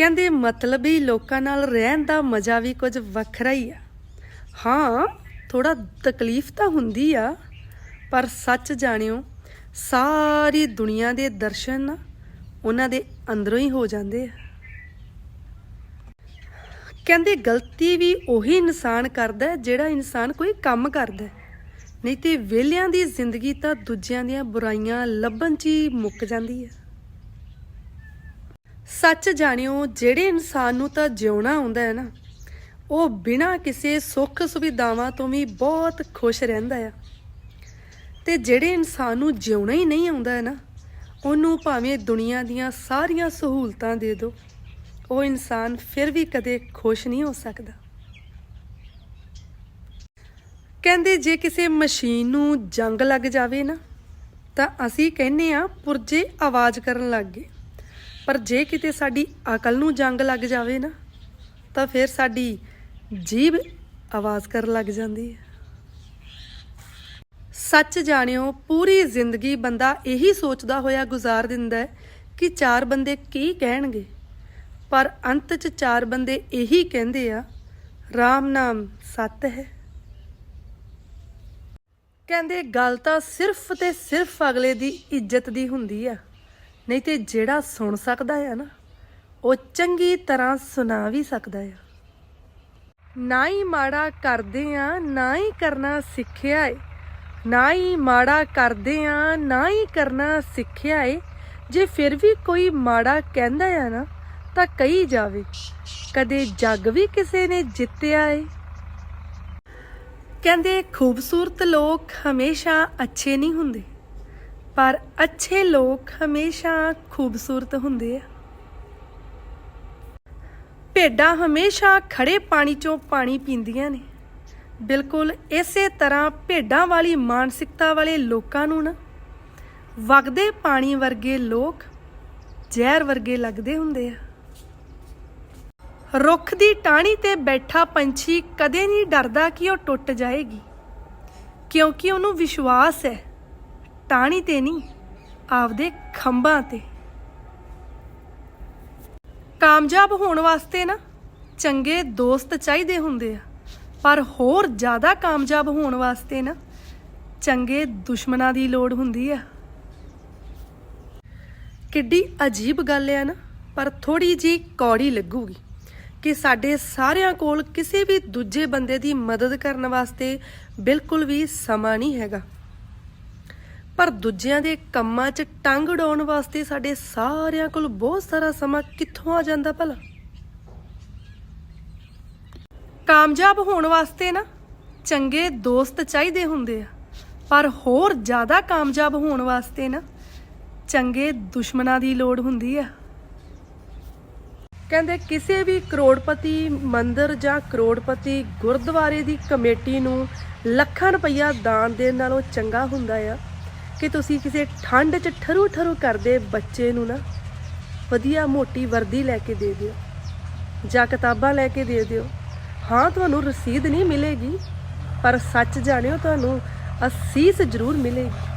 ਕਹਿੰਦੇ ਮਤਲਬੀ ਲੋਕਾਂ ਨਾਲ ਰਹਿਣ ਦਾ ਮਜ਼ਾ ਵੀ ਕੁਝ ਵੱਖਰਾ ਹੀ ਆ। ਹਾਂ ਥੋੜਾ ਤਕਲੀਫ ਤਾਂ ਹੁੰਦੀ ਆ, ਪਰ ਸੱਚ ਜਾਣਿਓ, ਸਾਰੀ ਦੁਨੀਆ ਦੇ ਦਰਸ਼ਨ ਨਾ ਉਹਨਾਂ ਦੇ ਅੰਦਰੋਂ ਹੀ ਹੋ ਜਾਂਦੇ ਆ। ਕਹਿੰਦੇ ਗਲਤੀ ਵੀ ਉਹੀ ਇਨਸਾਨ ਕਰਦਾ ਜਿਹੜਾ ਇਨਸਾਨ ਕੋਈ ਕੰਮ ਕਰਦਾ ਨਹੀਂ ਤੇ ਵਿਹਲਿਆਂ ਦੀ ਜ਼ਿੰਦਗੀ ਤਾਂ ਦੂਜਿਆਂ ਦੀਆਂ ਬੁਰਾਈਆਂ ਲੱਭਣ 'ਚ ਹੀ ਮੁੱਕ ਜਾਂਦੀ ਹੈ। ਸੱਚ ਜਾਣਿਓ, ਜਿਹੜੇ ਇਨਸਾਨ ਨੂੰ ਤਾਂ ਜਿਉਣਾ ਆਉਂਦਾ ਹੈ ਨਾ, ਉਹ ਬਿਨਾਂ ਕਿਸੇ ਸੁੱਖ ਸੁਵਿਧਾਵਾਂ ਤੋਂ ਵੀ ਬਹੁਤ ਖੁਸ਼ ਰਹਿੰਦਾ ਆ। ਤੇ ਜਿਹੜੇ ਇਨਸਾਨ ਨੂੰ ਜਿਉਣਾ ਹੀ ਨਹੀਂ ਆਉਂਦਾ ਹੈ ਨਾ, ਉਹਨੂੰ ਭਾਵੇਂ ਦੁਨੀਆ ਦੀਆਂ ਸਾਰੀਆਂ ਸਹੂਲਤਾਂ ਦੇ ਦਿਓ, ਉਹ ਇਨਸਾਨ ਫਿਰ ਵੀ ਕਦੇ ਖੁਸ਼ ਨਹੀਂ ਹੋ ਸਕਦਾ। ਕਹਿੰਦੇ, ਜੇ ਕਿਸੇ ਮਸ਼ੀਨ ਨੂੰ ਜੰਗ ਲੱਗ ਜਾਵੇ ਨਾ, ਤਾਂ ਅਸੀਂ ਕਹਿੰਨੇ ਆ ਪੁਰਜੇ ਆਵਾਜ਼ ਕਰਨ ਲੱਗ ਗਏ। ਪਰ ਜੇ ਕਿਤੇ ਸਾਡੀ ਅਕਲ ਨੂੰ ਜੰਗ ਲੱਗ ਜਾਵੇ ਨਾ, ਤਾਂ ਫਿਰ ਸਾਡੀ ਜੀਭ ਆਵਾਜ਼ ਕਰਨ ਲੱਗ ਜਾਂਦੀ ਹੈ। ਸੱਚ ਜਾਣਿਓ, ਪੂਰੀ ਜ਼ਿੰਦਗੀ ਬੰਦਾ ਇਹੀ ਸੋਚਦਾ ਹੋਇਆ ਗੁਜ਼ਾਰ ਦਿੰਦਾ ਹੈ ਕਿ ਚਾਰ ਬੰਦੇ ਕੀ ਕਹਿਣਗੇ। ਪਰ ਅੰਤ 'ਚ ਚਾਰ ਬੰਦੇ ਇਹੀ ਕਹਿੰਦੇ ਆ RAM ਨਾਮ ਸੱਤ ਹੈ। ਕਹਿੰਦੇ, ਗੱਲ ਤਾਂ ਸਿਰਫ ਤੇ ਸਿਰਫ ਅਗਲੇ ਦੀ ਇੱਜ਼ਤ ਦੀ ਹੁੰਦੀ ਆ। ਨਹੀਂ ਤੇ ਜਿਹੜਾ ਸੁਣ ਸਕਦਾ ਆ ਨਾ, ਉਹ ਚੰਗੀ ਤਰ੍ਹਾਂ ਸੁਣਾ ਵੀ ਸਕਦਾ ਆ। ਨਾ ਹੀ ਮਾੜਾ ਕਰਦੇ ਆ, ਨਾ ਹੀ ਕਰਨਾ ਸਿੱਖਿਆ ਏ। ਨਾ ਹੀ ਮਾੜਾ ਕਰਦੇ ਆ, ਨਾ ਹੀ ਕਰਨਾ ਸਿੱਖਿਆ ਏ। ਜੇ ਫਿਰ ਵੀ ਕੋਈ ਮਾੜਾ ਕਹਿੰਦਾ ਆ ਨਾ, ਤਾਂ ਕਹੀ ਜਾਵੇ। ਕਦੇ ਜੱਗ ਵੀ ਕਿਸੇ ਨੇ ਜਿੱਤਿਆ ਏ। ਕਹਿੰਦੇ, ਖੂਬਸੂਰਤ ਲੋਕ ਹਮੇਸ਼ਾ ਅੱਛੇ ਨਹੀਂ ਹੁੰਦੇ। ਪਰ ਅੱਛੇ ਲੋਕ ਹਮੇਸ਼ਾ ਖੂਬਸੂਰਤ ਹੁੰਦੇ ਆ। ਭੇਡਾਂ ਹਮੇਸ਼ਾ ਖੜੇ ਪਾਣੀ ਚੋਂ ਪਾਣੀ ਪੀਂਦੀਆਂ ਨੇ। ਬਿਲਕੁਲ ਇਸੇ ਤਰ੍ਹਾਂ ਭੇਡਾਂ ਵਾਲੀ ਮਾਨਸਿਕਤਾ ਵਾਲੇ ਲੋਕਾਂ ਨੂੰ ਨਾ, ਵਗਦੇ ਪਾਣੀ ਵਰਗੇ ਲੋਕ ਜ਼ਹਿਰ ਵਰਗੇ ਲੱਗਦੇ ਹੁੰਦੇ ਆ। ਰੁੱਖ ਦੀ ਟਾਹਣੀ ਤੇ ਬੈਠਾ ਪੰਛੀ ਕਦੇ ਨਹੀਂ ਡਰਦਾ ਕਿ ਉਹ ਟੁੱਟ ਜਾਏਗੀ, ਕਿਉਂਕਿ ਉਹਨੂੰ ਵਿਸ਼ਵਾਸ ਹੈ ਟਾਹਣੀ ਤੇ ਨਹੀਂ, ਆਪਦੇ ਖੰਭਾਂ ਤੇ। ਕਾਮਯਾਬ ਹੋਣ ਵਾਸਤੇ ਨਾ ਚੰਗੇ ਦੋਸਤ ਚਾਹੀਦੇ ਹੁੰਦੇ ਆ, ਪਰ ਹੋਰ ਜ਼ਿਆਦਾ ਕਾਮਯਾਬ ਹੋਣ ਵਾਸਤੇ ਨਾ ਚੰਗੇ ਦੁਸ਼ਮਣਾਂ ਦੀ ਲੋੜ ਹੁੰਦੀ ਆ। ਕਿੱਡੀ ਅਜੀਬ ਗੱਲ ਆ ਨਾ, ਪਰ ਥੋੜੀ ਜੀ ਕੌੜੀ ਲੱਗੂਗੀ ਕਿ ਸਾਡੇ ਸਾਰਿਆਂ ਕੋਲ ਕਿਸੇ ਵੀ ਦੂਜੇ ਬੰਦੇ ਦੀ ਮਦਦ ਕਰਨ ਵਾਸਤੇ ਬਿਲਕੁਲ ਵੀ ਸਮਾਂ ਨਹੀਂ ਹੈਗਾ। ਪਰ ਦੂਜਿਆਂ ਦੇ ਕੰਮਾਂ 'ਚ ਟੰਗ ਉਡਾਉਣ ਵਾਸਤੇ ਸਾਡੇ ਸਾਰਿਆਂ ਕੋਲ ਬਹੁਤ ਸਾਰਾ ਸਮਾਂ ਕਿੱਥੋਂ ਆ ਜਾਂਦਾ ਭਲਾ? ਕਾਮਯਾਬ ਹੋਣ ਵਾਸਤੇ ਨਾ ਚੰਗੇ ਦੋਸਤ ਚਾਹੀਦੇ ਹੁੰਦੇ ਆ। ਪਰ ਹੋਰ ਜ਼ਿਆਦਾ ਕਾਮਯਾਬ ਹੋਣ ਵਾਸਤੇ ਨਾ ਚੰਗੇ ਦੁਸ਼ਮਣਾਂ ਦੀ ਲੋੜ ਹੁੰਦੀ ਆ। ਕਹਿੰਦੇ ਕਿਸੇ ਵੀ ਕਰੋੜਪਤੀ ਮੰਦਰ ਜਾਂ ਕਰੋੜਪਤੀ ਗੁਰਦੁਆਰੇ ਦੀ ਕਮੇਟੀ ਨੂੰ ਲੱਖਾਂ ਰੁਪਈਆ ਦਾਨ ਦੇਣ ਨਾਲੋਂ ਚੰਗਾ ਹੁੰਦਾ ਆ। ਕਿ ਤੁਸੀਂ ਕਿਸੇ ਠੰਡ 'ਚ ਠਰੂ ਠਰੂ ਕਰਦੇ ਬੱਚੇ ਨੂੰ ਨਾ ਵਧੀਆ ਮੋਟੀ ਵਰਦੀ ਲੈ ਕੇ ਦੇ ਦਿਓ, ਜਾਂ ਕਿਤਾਬਾਂ ਲੈ ਕੇ ਦੇ ਦਿਓ। ਹਾਂ, ਤੁਹਾਨੂੰ ਰਸੀਦ ਨਹੀਂ ਮਿਲੇਗੀ, ਪਰ ਸੱਚ ਜਾਣਿਓ ਤੁਹਾਨੂੰ ਅਸੀਸ ਜ਼ਰੂਰ ਮਿਲੇਗੀ।